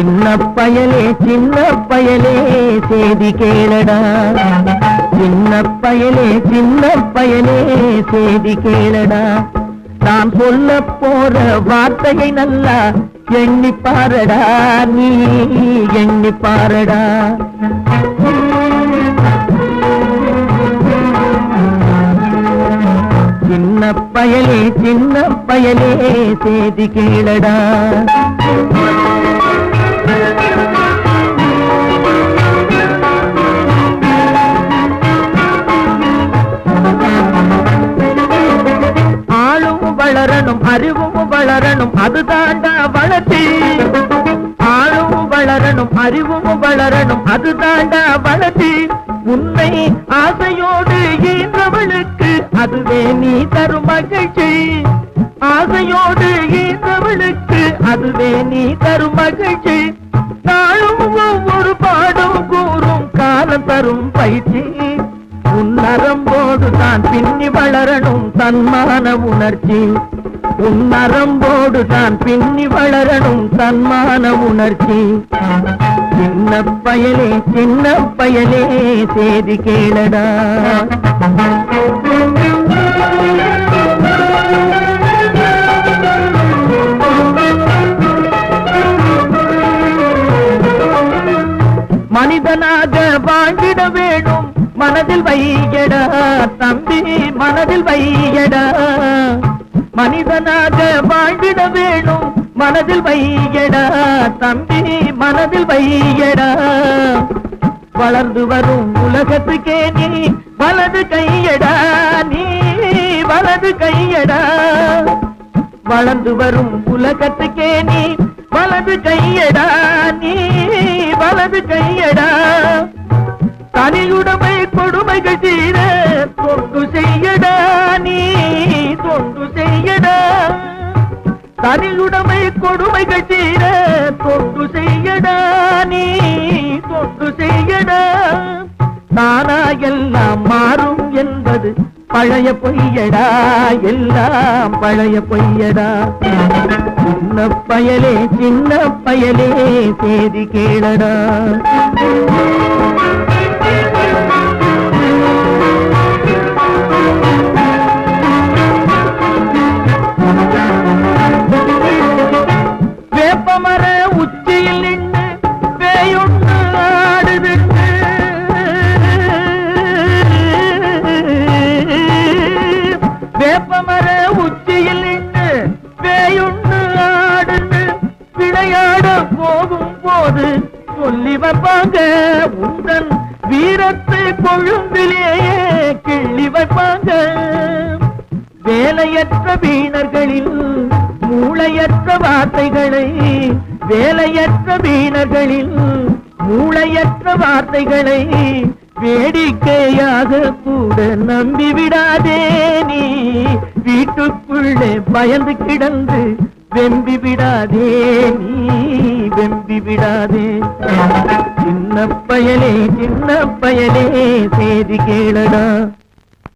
சின்ன பயலே சின்ன பயலே செய்தி கேளடா. சின்ன பயலே சின்ன பயலே செய்தி கேளடா. நான் சொல்ல போற வார்த்தையை நல்லா எண்ணி பாரடா நீ எண்ணி பாரடா. சின்ன பயலே சின்ன பயலே செய்தி கேளடா. அறிவும் வளரணும் அதுதாண்டா வளர்ச்சி. ஆளும் வளரணும் அறிவும் வளரணும் அதுதாண்டா வளர்ச்சி. உன்னை ஆசையோடு ஈன்றவளுக்கு அதுவே நீ தரும் மகிழ்ச்சி. ஆசையோடு ஈன்றவளுக்கு அதுவே நீ தரும் மகிழ்ச்சி. நாளும் ஒவ்வொரு பாடும் கூறும் காலம் தரும் பயிற்சி. உன் நரம்போடு தான் பின்னி வளரணும் தன்மான உணர்ச்சி. உன் நரம்போடு தான் பின்னி வளரணும் தன்மான உணர்ச்சி. சின்ன பயலே சின்ன பயலே செய்தி கேளடா. மனிதனாக வாழ்ந்திட வேணும் மனதில் வையடா. தம்பி மனதில் வையடா. மனிதனாக வாழ்ந்திட வேணும். மனதில் வையடா தம்பி மனதில் வையடா. வளர்ந்து வரும் உலகத்துக்கே நீ வலது கையடா நீ வலது கையடா. வளர்ந்து வரும் உலகத்துக்கே நீ வலது கையடா நீ வலது கையடா. தனியுடைமை கொடுமைகள் தீர தனியுடைமை கொடுமைகள் தீர தொட்டு செய்யடா நீ தொட்டு செய்யடா. நானா எல்லாம் மாறும் என்பது பழைய பொய்யடா எல்லாம் பழைய பொய்யடா. சின்ன பயலே சின்ன பயலே செய்தி கேளடா. போது சொல்லி வைப்பாங்க. உந்தன் வீரத்தை கொழும்பிலேயே கிள்ளி வைப்பாங்க. வேலையற்ற வீணர்களில் மூளையற்ற வார்த்தைகளை வேலையற்ற வீணர்களில் மூளையற்ற வார்த்தைகளை வேடிக்கையாக கூட நம்பிவிடாதே நீ. வீட்டுக்குள்ளே பயந்து கிடந்து வெம்பி விடாதே நீ வெம்பி விடாதே. சின்ன பயலே சின்ன பயலே செய்தி கேளடா.